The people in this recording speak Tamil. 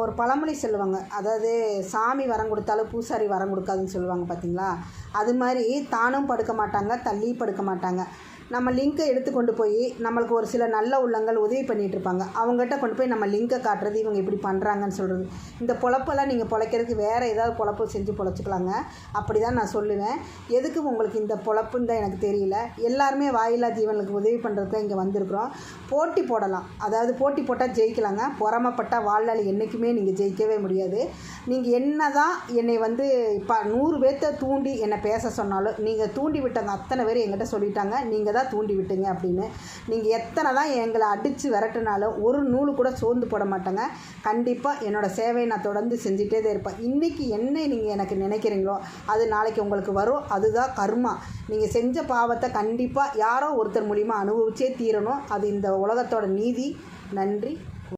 ஒரு பழமொழி சொல்லுவாங்க. அதாவது சாமி வரம் கொடுத்தாலும் பூசாரி வரம் கொடுக்காதுன்னு சொல்லுவாங்க பார்த்தீங்களா அது மாதிரி தானும் படுக்க மாட்டாங்க தள்ளி படுக்க மாட்டாங்க. நம்ம லிங்க்கை எடுத்து கொண்டு போய் நம்மளுக்கு ஒரு சில நல்ல உள்ளங்கள் உதவி பண்ணிகிட்டு இருப்பாங்க. அவங்ககிட்ட கொண்டு போய் நம்ம லிங்கை காட்டுறது இவங்க இப்படி பண்ணுறாங்கன்னு சொல்கிறது இந்த பொழப்பெல்லாம் நீங்கள் பொழைக்கிறதுக்கு வேறு ஏதாவது பொழப்பு செஞ்சு பொழைச்சிக்கலாங்க. அப்படி தான் நான் சொல்லுவேன். எதுக்கு உங்களுக்கு இந்த பொழப்புன்னு தான் எனக்கு தெரியல. எல்லாருமே வாயில்லா ஜீவனுக்கு உதவி பண்ணுறதுக்கு இங்கே வந்திருக்கிறோம். போட்டி போடலாம். அதாவது போட்டி போட்டால் ஜெயிக்கலாங்க. பொறாமப்பட்டால் வாழ்நாள் என்றைக்குமே நீங்கள் ஜெயிக்கவே முடியாது. நீங்கள் என்ன தான் என்னை வந்து இப்போ நூறு பேர்த்த தூண்டி என்னை பேச சொன்னாலும் நீங்கள் தூண்டி விட்டவங்க அத்தனை பேர் என்கிட்ட சொல்லிட்டாங்க நீங்கள் தான் தூண்டி விட்டீங்க அப்படின்னு. நீங்கள் எத்தனை தான் எங்களை அடித்து விரட்டுனாலும் ஒரு நூல் கூட சோர்ந்து போட மாட்டேங்க. கண்டிப்பாக என்னோடய சேவையை நான் தொடர்ந்து செஞ்சுட்டே தான் இருப்பேன். இன்றைக்கி என்ன நீங்கள் எனக்கு நினைக்கிறீங்களோ அது நாளைக்கு உங்களுக்கு வரும். அதுதான் கர்மா. நீங்கள் செஞ்ச பாவத்தை கண்டிப்பாக யாரோ ஒருத்தர் மூலிமா அனுபவிச்சே தீரணும். அது இந்த உலகத்தோட நீதி. நன்றி.